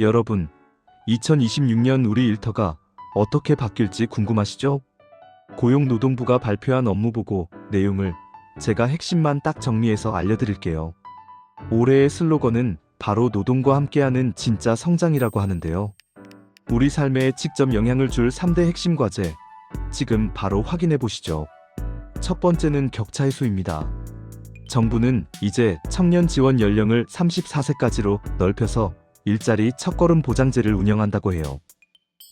여러분, 2026년 우리 일터가 어떻게 바뀔지 궁금하시죠? 고용노동부가 발표한 업무보고 내용을 제가 핵심만 딱 정리해서 알려드릴게요. 올해의 슬로건은 바로 노동과 함께하는 진짜 성장이라고 하는데요. 우리 삶에 직접 영향을 줄 3대 핵심 과제, 지금 바로 확인해 보시죠. 첫 번째는 격차 해소입니다. 정부는 이제 청년 지원 연령을 34세까지로 넓혀서 일자리 첫걸음 보장제를 운영한다고 해요.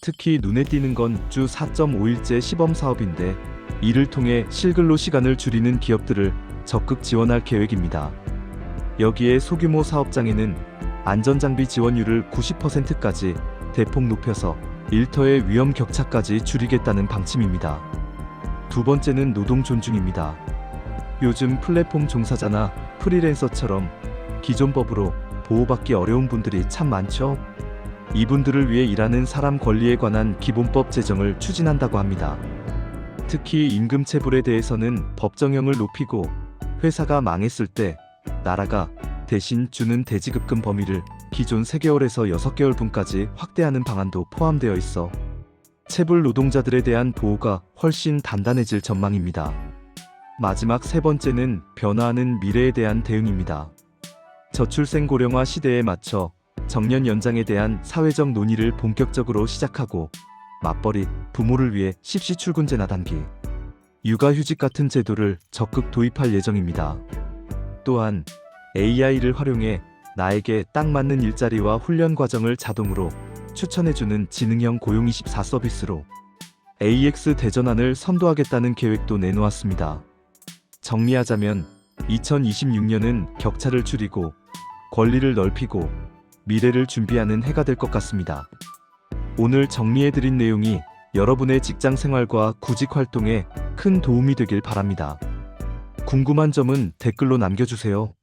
특히 눈에 띄는 건 주 4.5일제 시범 사업인데 이를 통해 실근로 시간을 줄이는 기업들을 적극 지원할 계획입니다. 여기에 소규모 사업장에는 안전장비 지원율을 90%까지 대폭 높여서 일터의 위험 격차까지 줄이겠다는 방침입니다. 두 번째는 노동 존중입니다. 요즘 플랫폼 종사자나 프리랜서처럼 기존 법으로 보호받기 어려운 분들이 참 많죠? 이분들을 위해 일하는 사람 권리에 관한 기본법 제정을 추진한다고 합니다. 특히 임금체불에 대해서는 법정형을 높이고 회사가 망했을 때 나라가 대신 주는 대지급금 범위를 기존 3개월에서 6개월 분까지 확대하는 방안도 포함되어 있어 체불 노동자들에 대한 보호가 훨씬 단단해질 전망입니다. 마지막 세 번째는 변화하는 미래에 대한 대응입니다. 저출생 고령화 시대에 맞춰 정년 연장에 대한 사회적 논의를 본격적으로 시작하고 맞벌이 부모를 위해 십시 출근제 나단기, 육아휴직 같은 제도를 적극 도입할 예정입니다. 또한 AI를 활용해 나에게 딱 맞는 일자리와 훈련 과정을 자동으로 추천해주는 지능형 고용24 서비스로 AX 대전환을 선도하겠다는 계획도 내놓았습니다. 정리하자면 2026년은 격차를 줄이고 권리를 넓히고 미래를 준비하는 해가 될 것 같습니다. 오늘 정리해드린 내용이 여러분의 직장 생활과 구직 활동에 큰 도움이 되길 바랍니다. 궁금한 점은 댓글로 남겨주세요.